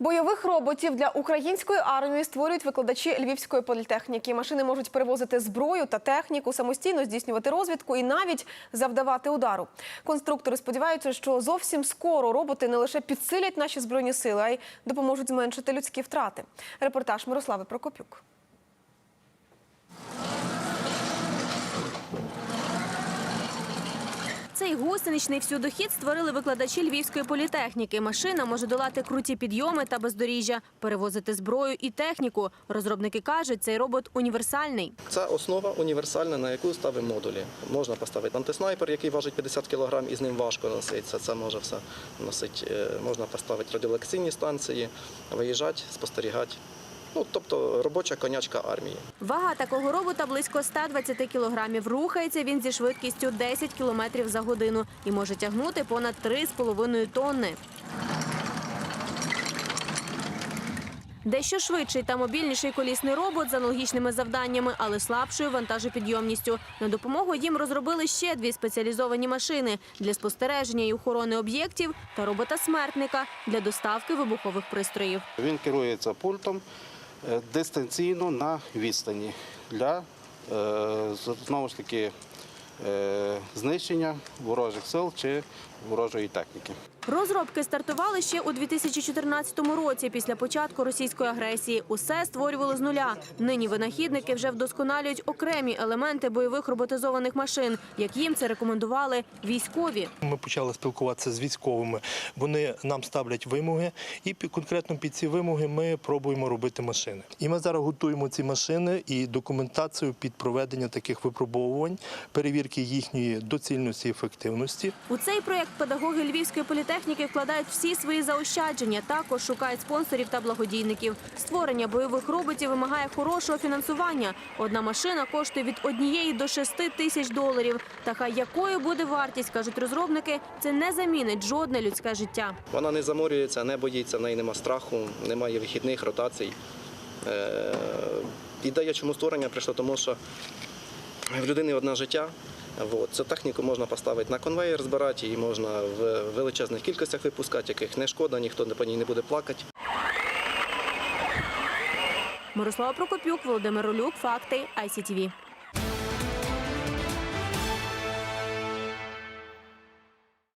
Бойових роботів для української армії створюють викладачі Львівської політехніки. Машини можуть перевозити зброю та техніку, самостійно здійснювати розвідку і навіть завдавати удару. Конструктори сподіваються, що зовсім скоро роботи не лише підсилять наші збройні сили, а й допоможуть зменшити людські втрати. Репортаж Мирослави Прокопюк. Цей гусеничний всюдохід створили викладачі Львівської політехніки. Машина може долати круті підйоми та бездоріжжя, перевозити зброю і техніку. Розробники кажуть, цей робот універсальний. Це основа універсальна, на яку ставимо модулі. Можна поставити антиснайпер, який важить 50 кг, і з ним важко носиться. Це може все носити. Е, Можна поставити радіолекційні станції, виїжджати, спостерігати. Ну, тобто робоча конячка армії. Вага такого робота близько 120 кілограмів. Рухається він зі швидкістю 10 кілометрів за годину і може тягнути понад 3,5 тонни. Дещо швидший та мобільніший колісний робот з аналогічними завданнями, але слабшою вантажопідйомністю. На допомогу їм розробили ще дві спеціалізовані машини для спостереження і охорони об'єктів та робота-смертника для доставки вибухових пристроїв. Він керується пультом дистанційно на відстані для е, знову ж таки е, знищення ворожих сил чи ворожої техніки. Розробки стартували ще у 2014 році після початку російської агресії. Усе створювали з нуля. Нині винахідники вже вдосконалюють окремі елементи бойових роботизованих машин, як їм це рекомендували військові. Ми почали спілкуватися з військовими. Вони нам ставлять вимоги, і конкретно під ці вимоги ми пробуємо робити машини. І ми зараз готуємо ці машини і документацію під проведення таких випробовувань, перевірки їхньої доцільності і ефективності. У цей проєкт педагоги Львівської політехніки вкладають всі свої заощадження. Також шукають спонсорів та благодійників. Створення бойових роботів вимагає хорошого фінансування. Одна машина коштує від однієї до шести тисяч доларів. Така якою буде вартість, кажуть розробники, це не замінить жодне людське життя. Вона не заморюється, не боїться, в неї нема страху, немає вихідних ротацій. Е, Ідея чому створення прийшла, тому що в людини одне життя. От. Цю техніку можна поставити на конвейер, збирати, її можна в величезних кількостях випускати, яких не шкода, ніхто по ній не буде плакати. Мирослава Прокопюк, Володимир Олюк, Факти, ICTV.